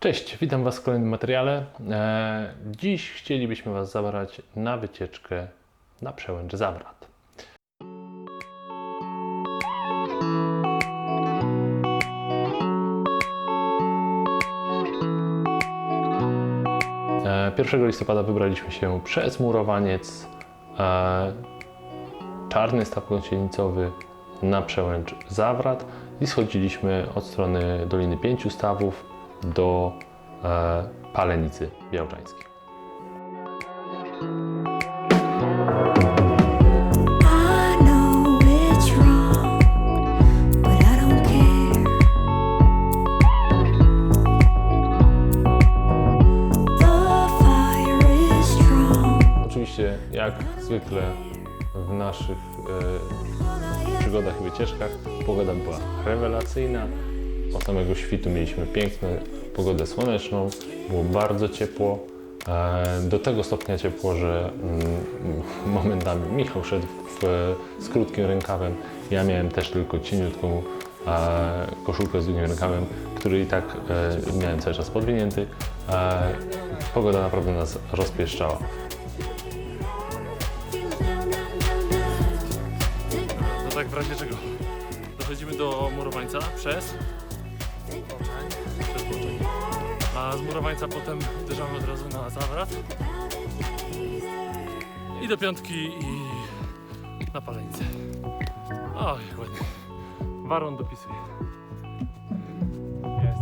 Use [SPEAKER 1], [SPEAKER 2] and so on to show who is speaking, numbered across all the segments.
[SPEAKER 1] Cześć, witam Was w kolejnym materiale. E, Dziś chcielibyśmy Was zabrać na wycieczkę na przełęcz Zawrat. E, 1 listopada wybraliśmy się przez Murowaniec, e, Czarny Staw Gąsienicowy na przełęcz Zawrat i schodziliśmy od strony Doliny Pięciu Stawów do e, Palenicy Białczańskiej. Oczywiście, jak zwykle w naszych e, przygodach i wycieczkach, pogoda była rewelacyjna. Od samego świtu mieliśmy piękną pogodę słoneczną, było bardzo ciepło. E, do tego stopnia ciepło, że mm, momentami Michał szedł w, z krótkim rękawem. Ja miałem też tylko cieniutką e, koszulkę z długim rękawem, który i tak e, miałem cały czas podwinięty. Pogoda naprawdę nas rozpieszczała.
[SPEAKER 2] No tak w razie czego. Dochodzimy do murowańca przez A z murowańca potem uderzamy od razu na zawrat. I do piątki i na palenicę. O, jak ładnie. Waron dopisuje. Jest.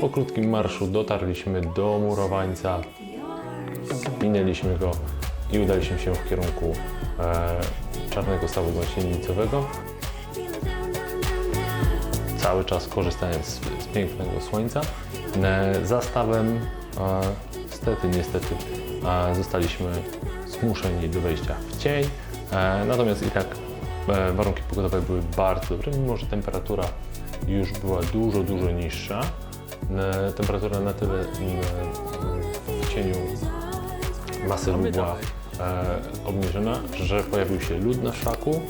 [SPEAKER 1] Po krótkim marszu dotarliśmy do murowańca, minęliśmy go i udaliśmy się w kierunku e, Czarnego Stawu Gąsienicowego. Cały czas korzystając z, z pięknego słońca. E, za stawem e, niestety, niestety zostaliśmy zmuszeni do wejścia w cień. E, natomiast i tak e, warunki pogodowe były bardzo dobre, mimo że temperatura już była dużo, dużo niższa. E, temperatura na tyle mm, w cieniu masywu była obniżona, że pojawił się lód na szlaku.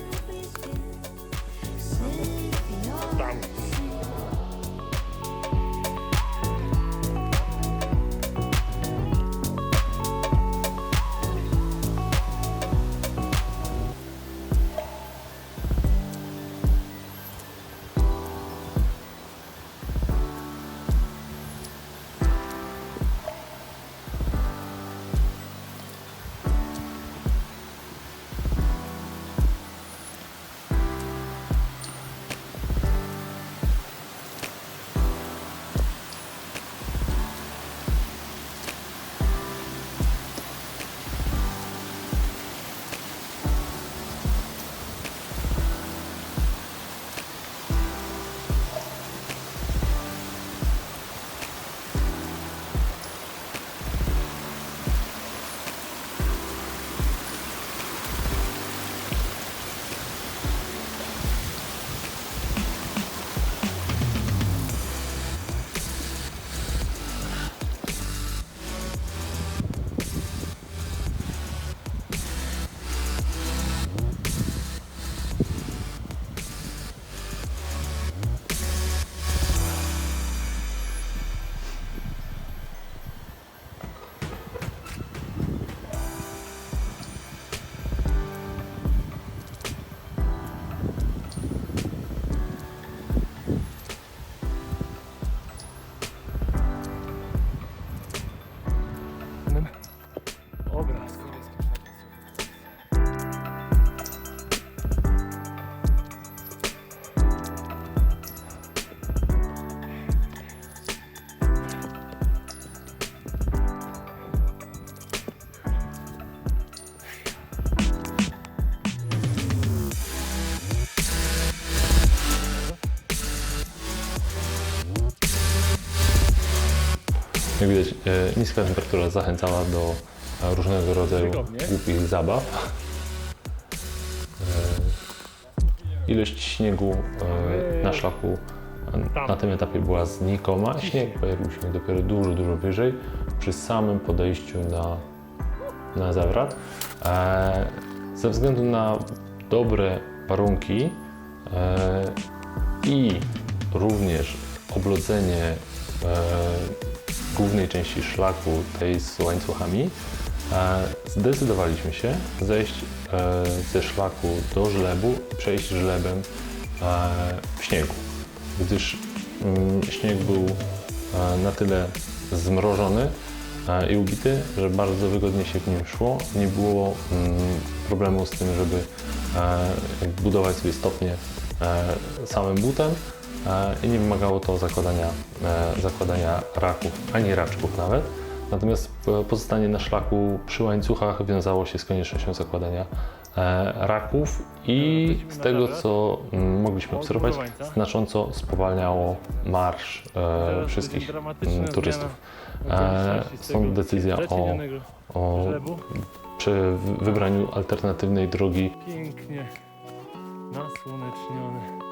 [SPEAKER 1] Jak widać, e, niska temperatura zachęcała do e, różnego rodzaju głupich zabaw. E, Ilość śniegu na szlaku na tym etapie była znikoma. Śnieg pojawił się dopiero dużo, dużo wyżej, przy samym podejściu na, na zawrat. Ze względu na dobre warunki i również oblodzenie głównej części szlaku, tej z łańcuchami, e, zdecydowaliśmy się zejść e, ze szlaku do żlebu, przejść żlebem e, w śniegu, gdyż mm, śnieg był na tyle zmrożony i ubity, że bardzo wygodnie się w nim szło. Nie było mm, problemu z tym, żeby budować sobie stopnie samym butem i nie wymagało to zakładania, e, zakładania raków, ani raczków nawet. Natomiast pozostanie na szlaku przy łańcuchach wiązało się z koniecznością zakładania e, raków i z tego, co mm, mogliśmy obserwować, znacząco spowalniało marsz e, wszystkich mm, turystów. stąd decyzja o, o przy wybraniu alternatywnej drogi
[SPEAKER 2] Pięknie nasłoneczniony.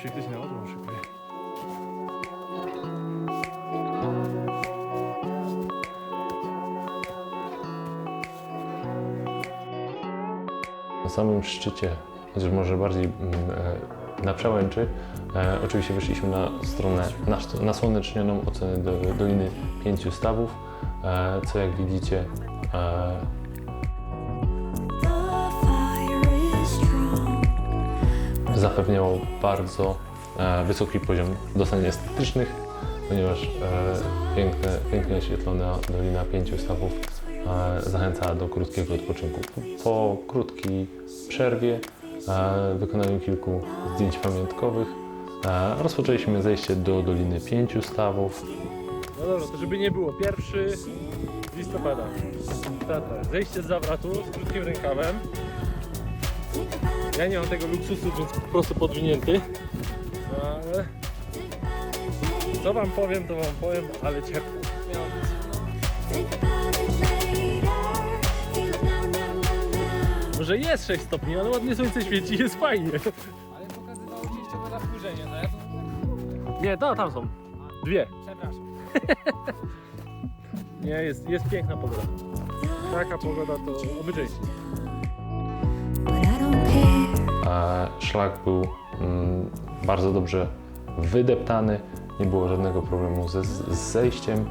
[SPEAKER 2] Tu się ktoś na odłam szykuje.
[SPEAKER 1] Na samym szczycie, chociaż może bardziej mm, e, na przełęczy, e, oczywiście wyszliśmy na stronę nas- nasłonecznioną ocenę do, Doliny Pięciu Stawów, e, co jak widzicie zapewniało bardzo e, wysoki poziom doznań estetycznych, ponieważ e, piękne, pięknie oświetlona Dolina Pięciu Stawów e, zachęcała do krótkiego odpoczynku. Po krótkiej przerwie, wykonaniu kilku zdjęć pamiątkowych, rozpoczęliśmy zejście do Doliny Pięciu Stawów.
[SPEAKER 2] No dobra, to żeby nie było. Pierwszy listopada. Tata, zejście z zawratu z krótkim rękawem. Ja nie mam tego luksusu, więc po prostu podwinięty. Ale... Co wam powiem, to wam powiem, ale ciepło. Może jest 6 stopni, ale ładnie słońce świeci, jest fajnie.
[SPEAKER 3] Ale pokazywało częściowe zawkurzenie, no ja to...
[SPEAKER 2] Nie, to tam są. Dwie.
[SPEAKER 3] Przepraszam.
[SPEAKER 2] Nie, jest, jest piękna pogoda. Taka pogoda to oby
[SPEAKER 1] Szlak był mm, bardzo dobrze wydeptany, nie było żadnego problemu ze, zejściem.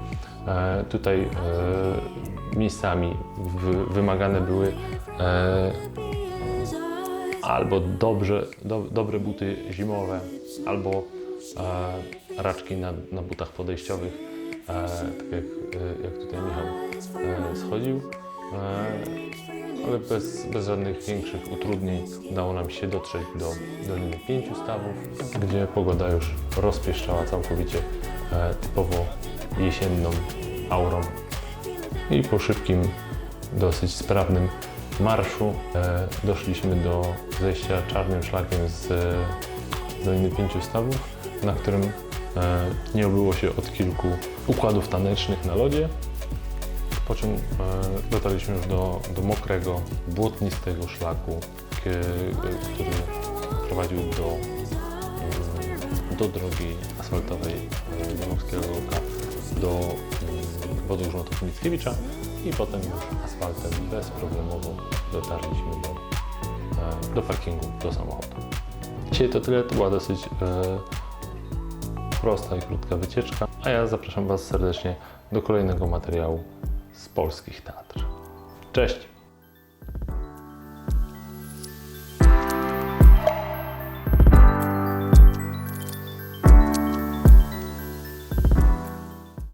[SPEAKER 1] E, Tutaj e, miejscami wy, wymagane były e, albo dobrze, do, dobre buty zimowe, albo raczki na, na butach podejściowych, tak jak, jak tutaj Michał schodził. E, ale bez, bez żadnych większych utrudnień udało nam się dotrzeć do Doliny Pięciu Stawów, gdzie pogoda już rozpieszczała całkowicie e, typowo jesienną aurą. I po szybkim, dosyć sprawnym marszu e, doszliśmy do zejścia czarnym szlakiem z, e, Doliny Pięciu Stawów, na którym nie obyło się od kilku układów tanecznych na lodzie, po czym e, dotarliśmy już do, do mokrego, błotnistego szlaku, który prowadził do, mm, do drogi asfaltowej e, Dąbrowskiego Luka, do mm, wodogrzmotów Mickiewicza i potem już asfaltem bezproblemowo dotarliśmy do, e, do parkingu, do samochodu. Dzisiaj to tyle, to była dosyć e, prosta i krótka wycieczka, a ja zapraszam Was serdecznie do kolejnego materiału z polskich teatr. Cześć!